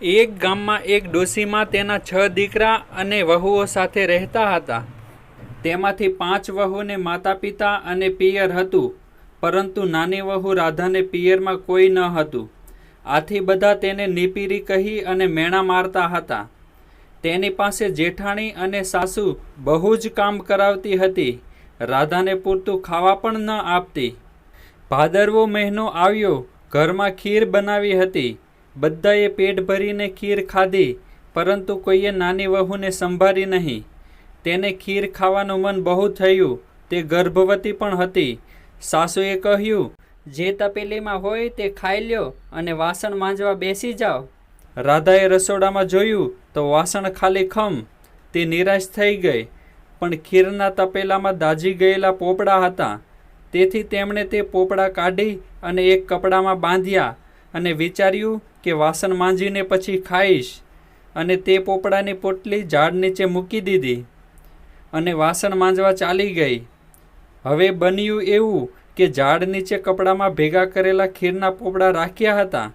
એક ગામમાં એક ડોશીમાં તેના છ દીકરા અને વહુઓ સાથે રહેતા હતા. તેમાંથી પાંચ વહુને માતા પિતા અને પિયર હતું, પરંતુ નાની વહુ રાધાને પિયરમાં કોઈ ન હતું. આથી બધા તેને નીપીરી કહી અને મેણા મારતા હતા. તેની પાસે જેઠાણી અને સાસુ બહુ જ કામ કરાવતી હતી. રાધાને પૂરતું ખાવા પણ ન આપતી. ભાદરવો મહિનો આવ્યો, ઘરમાં ખીર બનાવી હતી. બધાએ પેટ ભરીને ખીર ખાધી, પરંતુ કોઈએ નાની વહુને સંભાળી નહીં. તેને ખીર ખાવાનું મન બહુ થયું, તે ગર્ભવતી પણ હતી. સાસુએ કહ્યું, જે તપેલીમાં હોય તે ખાઈ લ્યો અને વાસણ માંજવા બેસી જાઓ. રાધાએ રસોડામાં જોયું, તો વાસણ ખાલી ખમ. તે નિરાશ થઈ ગઈ, પણ ખીરના તપેલામાં દાજી ગયેલા પોપડા હતા. તેથી તેમણે તે પોપડા કાઢી અને એક કપડામાં બાંધ્યા. અને વિચાર્યું કે વાસણ માંજીને પછી ખાઈશ અને તે પોપડાની પોટલી ઝાડ નીચે મૂકી દીધી અને વાસણ માંજવા ચાલી ગઈ. હવે બન્યું એવું કે ઝાડ નીચે કપડામાં ભેગા કરેલા ખીરના પોપડા રાખ્યા હતા.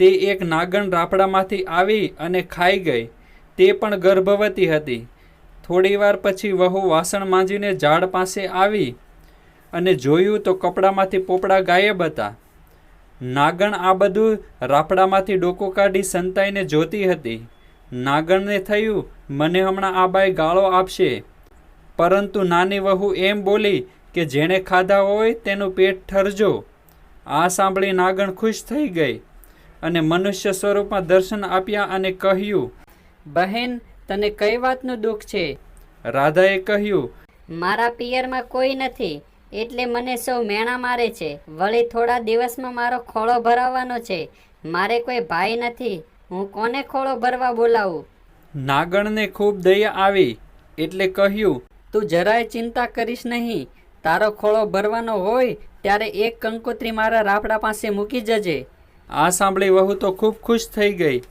તે એક નાગણ રાફડામાંથી આવી અને ખાઈ ગઈ. તે પણ ગર્ભવતી હતી. થોડીવાર પછી વહુ વાસણ માંજીને ઝાડ પાસે આવી અને જોયું તો કપડામાંથી પોપડા ગાયબ હતા. નાગણ આ બધું રાફડામાંથી ડોકો કાઢી સંતાઈને જોતી હતી. નાગણને થયું મને હમણાં આ બાઈ ગાળો આપશે. પરંતુ નાની વહુ એમ બોલી કે જેણે ખાધા હોય તેનું પેટ ઠરજો. આ સાંભળી નાગણ ખુશ થઈ ગઈ અને મનુષ્ય સ્વરૂપમાં દર્શન આપ્યા અને કહ્યું બહેન તને કઈ વાતનું દુઃખ છે? રાધાએ કહ્યું મારા પિયરમાં કોઈ નથી. એટલે મને સૌ મેણા મારે છે. વળી થોડા દિવસમાં મારો ખોળો ભરાવાનો છે. મારે કોઈ ભાઈ નથી. હું કોને ખોળો ભરવા બોલાવું? નાગણને ખૂબ દયા આવી. એટલે કહ્યું, તું જરાય ચિંતા કરીશ નહીં. તારો ખોળો ભરવાનો હોય ત્યારે એક કંકોત્રી મારા રાફડા પાસે મૂકી જજે. આ સાંભળી વહુ તો ખૂબ ખુશ થઈ ગઈ.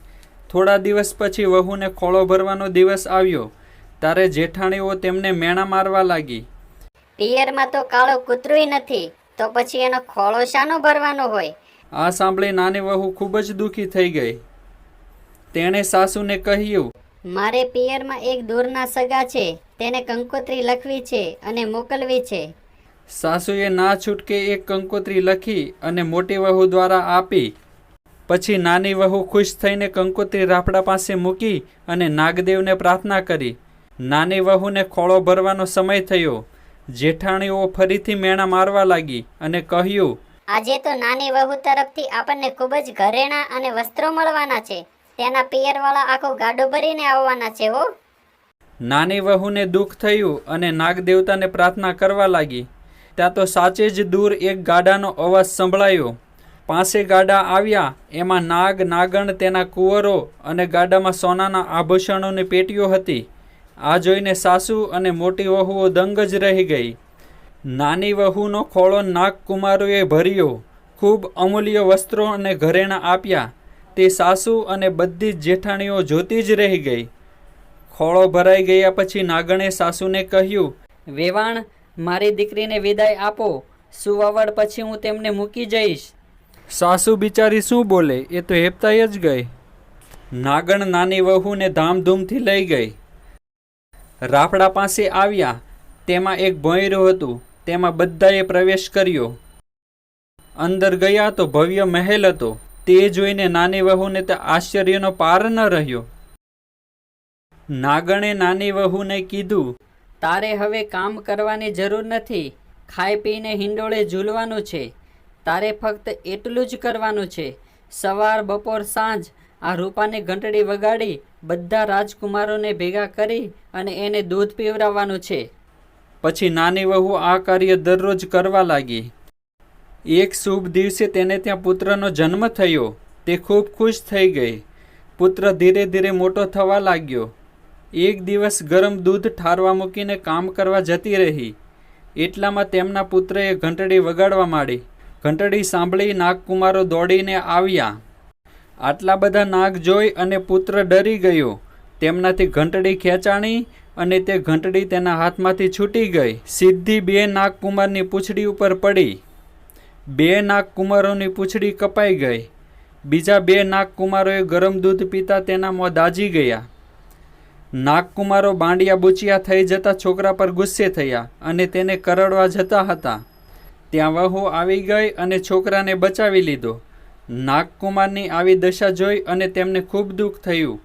થોડા દિવસ પછી વહુને ખોળો ભરવાનો દિવસ આવ્યો. ત્યારે જેઠાણીઓ તેમને મેણા મારવા લાગી. પિયરમાં તો કાળો કૂતરું નથી તો પછી એનો ખોળો શાનો ભરવાનો હોય? આ સાંભળી નાની વહુ ખૂબ જ દુઃખી થઈ ગઈ. તેણે સાસુને કહ્યું મારે પિયરમાં એક દૂરના સગા છે તેને કંકોત્રી લખવી છે અને મોકલવી છે. સાસુએ ના છૂટકે એક કંકોત્રી લખી અને મોટી વહુ દ્વારા આપી. પછી નાની વહુ ખુશ થઈને કંકોત્રી રાફડા પાસે મૂકી અને નાગદેવને પ્રાર્થના કરી. નાની વહુને ખોળો ભરવાનો સમય થયો. જેઠાણીઓ ફરીથી મેણા મારવા લાગી અને કહ્યું આજે તો નાની વહુ તરફથી આપણને ખૂબ જ ઘરેણાં અને વસ્ત્રો મળવાના છે. તેના પિયરવાળા આખો ગાડો ભરીને આવવાના છે હો. નાની વહુને દુઃખ થયું અને નાગદેવતાને પ્રાર્થના કરવા લાગી. ત્યાં તો સાચે જ દૂર એક ગાડાનો અવાજ સંભળાયો. પાસે ગાડા આવ્યા એમાં નાગ નાગણ તેના કુંવરો અને ગાડામાં સોનાના આભૂષણોની પેટીઓ હતી. આ જોઈને સાસુ અને મોટી વહુઓ દંગ જ રહી ગઈ. નાની વહુનો ખોળો નાગકુમારોએ ભર્યો, ખૂબ અમૂલ્ય વસ્ત્રો અને ઘરેણાં આપ્યા. તે સાસુ અને બધી જ જેઠાણીઓ જોતી જ રહી ગઈ. ખોળો ભરાઈ ગયા પછી નાગણે સાસુને કહ્યું, વેવાણ, મારી દીકરીને વિદાય આપો. સુવાવડ પછી હું તેમને મૂકી જઈશ. સાસુ બિચારી શું બોલે એ તો હેપતાઈ જ ગઈ. નાગણ નાની વહુને ધામધૂમથી લઈ ગઈ. રાફડા પાસે આવ્યા. તેમાં એક ભોંયરું હતું. તેમાં બધાએ પ્રવેશ કર્યો. અંદર ગયા તો ભવ્ય મહેલ હતો. તે જોઈને નાની વહુને તે આશ્ચર્યનો પાર ન રહ્યો. નાગણે નાની વહુને કીધું, તારે હવે કામ કરવાની જરૂર નથી. ખાઈ પીને હિંડોળે ઝૂલવાનું છે. તારે ફક્ત એટલું જ કરવાનું છે. સવાર બપોર સાંજ આ રૂપાની ઘંટડી વગાડી બધા રાજકુમારોને ભેગા કરી અને એને દૂધ પીવડાવવાનું છે. પછી નાની વહુ આ કાર્ય દરરોજ કરવા લાગી. એક શુભ દિવસે તેને ત્યાં પુત્રનો જન્મ થયો. તે ખૂબ ખુશ થઈ ગઈ. પુત્ર ધીરે ધીરે મોટો થવા લાગ્યો. એક દિવસ ગરમ દૂધ ઠારવા મૂકીને કામ કરવા જતી રહી. એટલામાં તેમના પુત્રએ ઘંટડી વગાડવા માંડી. ઘંટડી સાંભળી નાગકુમારો દોડીને આવ્યા. આટલા બધા નાગ જોઈ અને પુત્ર ડરી ગયો. તેમનાથી ઘંટડી ખેંચાણી અને તે ઘંટડી તેના હાથમાંથી છૂટી ગઈ. સીધી બે નાગકુમારની પૂંછડી ઉપર પડી. બે નાગકુમારોની પૂંછડી કપાઈ ગઈ. બીજા બે નાગકુમારોએ ગરમ દૂધ પીતા તેના મોં દાજી ગયા. નાગકુમારો બાંડિયા બુચિયા થઈ જતા છોકરા પર ગુસ્સે થયા અને તેને કરડવા જતા હતા. ત્યાં વહુ આવી ગઈ અને છોકરાને બચાવી લીધો. નાગકુમારની આવી દશા જોઈ અને તેમને ખૂબ દુઃખ થયું.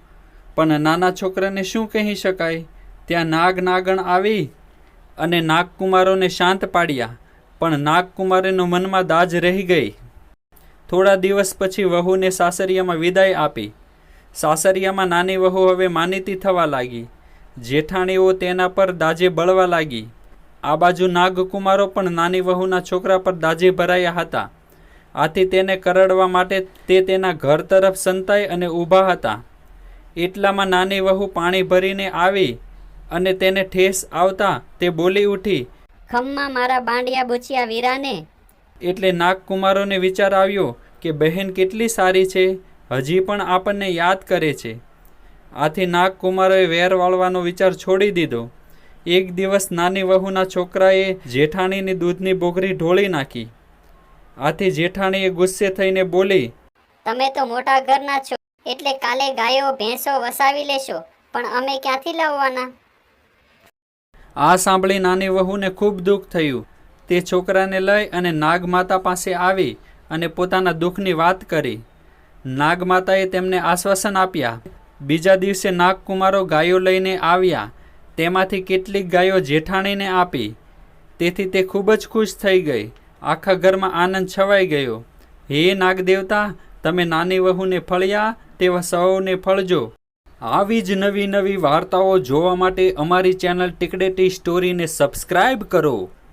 પણ નાના છોકરાને શું કહી શકાય? ત્યાં નાગ નાગણ આવી અને નાગકુમારોને શાંત પાડ્યા, પણ નાગકુમારીનો મનમાં દાજ રહી ગઈ. થોડા દિવસ પછી વહુને સાસરિયામાં વિદાય આપી. સાસરિયામાં નાની વહુ હવે માનીતી થવા લાગી. જેઠાણીઓ તેના પર દાજે બળવા લાગી. આ બાજુ નાગકુમારો પણ નાની વહુના છોકરા પર દાજે ભરાયા હતા. આથી તેને કરડવા માટે તે તેના ઘર તરફ સંતાઈ અને ઊભા હતા. એટલામાં નાની વહુ પાણી ભરીને આવી અને તેને ઠેસ આવતા તે બોલી ઉઠી ખમ્મા મારા બાંડિયા બુચિયા વીરાને. એટલે નાગકુમારોને વિચાર આવ્યો કે બહેન કેટલી સારી છે હજી પણ આપણને યાદ કરે છે. આથી નાગકુમારોએ વેર વાળવાનો વિચાર છોડી દીધો. એક દિવસ નાની વહુના છોકરાએ જેઠાણીની દૂધની બોગરી ઢોળી નાખી. આથી જેઠાણીએ ગુસ્સે થઈને બોલી તમે તો મોટા ઘરના છો એટલે કાલે ગાયો ભેંસો વસાવી લેશો પણ અમે ક્યાંથી લાવવાના? આ સાંભળી નાની વહુને ખૂબ દુઃખ થયું. તે છોકરાને લઈ અને નાગમાતા પાસે આવી અને પોતાના દુઃખની વાત કરી. નાગમાતાએ તેમને આશ્વાસન આપ્યા. બીજા દિવસે નાગકુમારો ગાયો લઈને આવ્યા. તેમાંથી કેટલીક ગાયો જેઠાણીને આપી. તેથી તે ખૂબ જ ખુશ થઈ ગઈ. આખા ઘરમાં આનંદ છવાઈ ગયો. હે નાગદેવતા, તમે નાની વહુને ફળ્યા તેવા સૌને ફળજો. આવી જ નવી નવી વાર્તાઓ જોવા માટે અમારી ચેનલ ટિકડેટી સ્ટોરીને સબસ્ક્રાઇબ કરો.